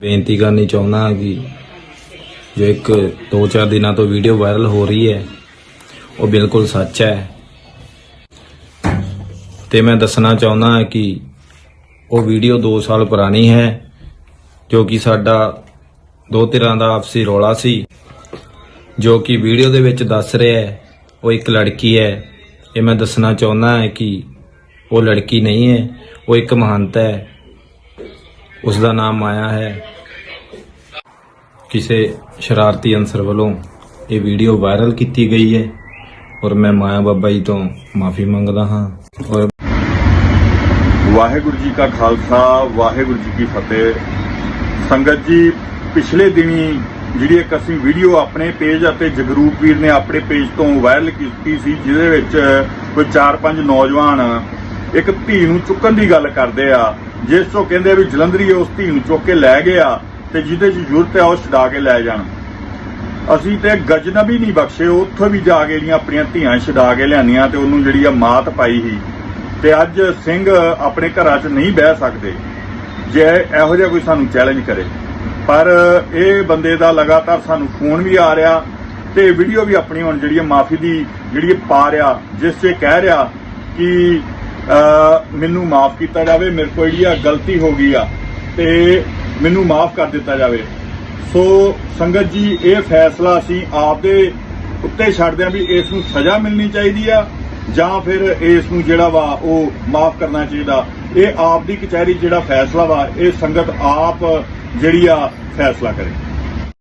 ਬੇਨਤੀ ਕਰਨੀ ਚਾਹੁੰਦਾ ਹਾਂ ਕਿ ਜੋ ਇੱਕ ਦੋ ਚਾਰ ਦਿਨਾਂ ਤੋਂ ਵੀਡੀਓ ਵਾਇਰਲ ਹੋ ਰਹੀ ਹੈ, ਉਹ ਬਿਲਕੁਲ ਸੱਚ ਹੈ। ਤੇ ਮੈਂ ਦੱਸਣਾ ਚਾਹੁੰਦਾ ਹਾਂ ਕਿ ਉਹ ਵੀਡੀਓ 2 ਸਾਲ ਪੁਰਾਣੀ ਹੈ, ਜੋ ਕਿ ਸਾਡਾ ਦੋ ਧਿਰਾਂ ਦਾ ਆਪਸੀ ਰੌਲਾ ਸੀ, ਜੋ ਕਿ ਵੀਡੀਓ ਦੇ ਵਿੱਚ ਦੱਸ ਰਿਹਾ ਹੈ, ਉਹ ਇੱਕ ਲੜਕੀ ਹੈ। ਇਹ ਮੈਂ ਦੱਸਣਾ ਚਾਹੁੰਦਾ ਹਾਂ ਕਿ ਉਹ ਲੜਕੀ ਨਹੀਂ ਹੈ, ਉਹ ਇੱਕ ਮਹੰਤ ਹੈ। ਉਸ ਦਾ ਨਾਮ ਮਾਇਆ ਹੈ। ਕਿਸੇ ਸ਼ਰਾਰਤੀ ਅਨਸਰ ਵੱਲੋਂ ਇਹ ਵੀਡੀਓ ਵਾਇਰਲ ਕੀਤੀ ਗਈ ਹੈ ਔਰ ਮੈਂ ਮਾਇਆ ਬਾਬਾ ਜੀ ਤੋਂ ਮਾਫੀ ਮੰਗਦਾ ਹਾਂ। ਔਰ ਵਾਹਿਗੁਰੂ ਜੀ ਕਾ ਖਾਲਸਾ, ਵਾਹਿਗੁਰੂ ਜੀ ਕੀ ਫਤਿਹ। ਸੰਗਤ ਜੀ, ਪਿਛਲੇ ਦਿਨੀ ਜਿਹੜੀ ਇੱਕ ਅਸੀਂ ਵੀਡੀਓ ਆਪਣੇ ਪੇਜ ਅਤੇ ਜਗਰੂਪ ਵੀਰ ਨੇ ਆਪਣੇ ਪੇਜ ਤੋਂ ਵਾਇਰਲ ਕੀਤੀ ਸੀ, ਜਿਹਦੇ ਵਿੱਚ ਕੋਈ 4-5 ਨੌਜਵਾਨ ਇੱਕ ਧੀ ਨੂੰ ਚੁੱਕਣ ਦੀ ਗੱਲ ਕਰਦੇ ਆ। ਜਿਸ ਤੋਂ ਕਹਿੰਦੇ ਵੀ ਜਲੰਧਰੀ ਉਸ ਧੀ ਨੂੰ ਚੁੱਕ ਕੇ ਲੈ ਗਿਆ ਆ ਤੇ ਜਿਹਦੇ 'ਚ ਜ਼ਰੂਰਤ ਹੈ ਉਹ ਛਡਾ ਕੇ ਲੈ ਜਾਣ। ਅਸੀਂ ਤੇ ਗਜਨਬੀ ਨਹੀਂ ਬਖਸ਼ੇ, ਉੱਥੋਂ ਵੀ ਜਾ ਕੇ ਜਿਹੜੀਆਂ ਆਪਣੀਆਂ ਧੀਆਂ ਛਡਾ ਕੇ ਲਿਆਂਦੀਆਂ ਤੇ ਉਹਨੂੰ ਜਿਹੜੀ ਆ ਮਾਤ ਪਾਈ ਸੀ। ਤੇ ਅੱਜ ਸਿੰਘ ਆਪਣੇ ਘਰਾਂ 'ਚ ਨਹੀਂ ਬਹਿ ਸਕਦੇ, ਜੇ ਇਹੋ ਜਿਹਾ ਕੋਈ ਸਾਨੂੰ ਚੈਲੰਜ ਕਰੇ। ਪਰ ਇਹ ਬੰਦੇ ਦਾ ਲਗਾਤਾਰ ਸਾਨੂੰ ਫੋਨ ਵੀ ਆ ਰਿਹਾ ਤੇ ਵੀਡੀਓ ਵੀ ਆਪਣੀ ਹੁਣ ਜਿਹੜੀ ਮਾਫੀ ਦੀ ਜਿਹੜੀ ਪਾ ਰਿਹਾ, ਜਿਸ 'ਚ ਕਹਿ ਰਿਹਾ ਕਿ ਮੈਨੂੰ ਮਾਫ ਕੀਤਾ ਜਾਵੇ, ਮੇਰੇ ਕੋਲ ਜਿਹੜੀ ਆ ਗਲਤੀ ਹੋ ਗਈ ਆ, ਤੇ ਮੈਨੂੰ ਮਾਫ ਕਰ ਦਿੱਤਾ ਜਾਵੇ। ਸੋ ਸੰਗਤ ਜੀ, ਇਹ ਫੈਸਲਾ ਅਸੀਂ ਆਪਦੇ ਉੱਤੇ ਛੱਡਦੇ ਹਾਂ ਵੀ ਇਸ ਨੂੰ ਸਜ਼ਾ ਮਿਲਣੀ ਚਾਹੀਦੀ ਆ, ਜਾਂ ਫਿਰ ਇਸ ਨੂੰ ਜਿਹੜਾ ਵਾ ਉਹ ਮਾਫ ਕਰਨਾ ਚਾਹੀਦਾ। ਇਹ ਆਪ ਦੀ ਕਚਹਿਰੀ ਜਿਹੜਾ ਫੈਸਲਾ ਵਾ, ਇਹ ਸੰਗਤ ਆਪ ਜਿਹੜੀ ਆ ਫੈਸਲਾ ਕਰੇ।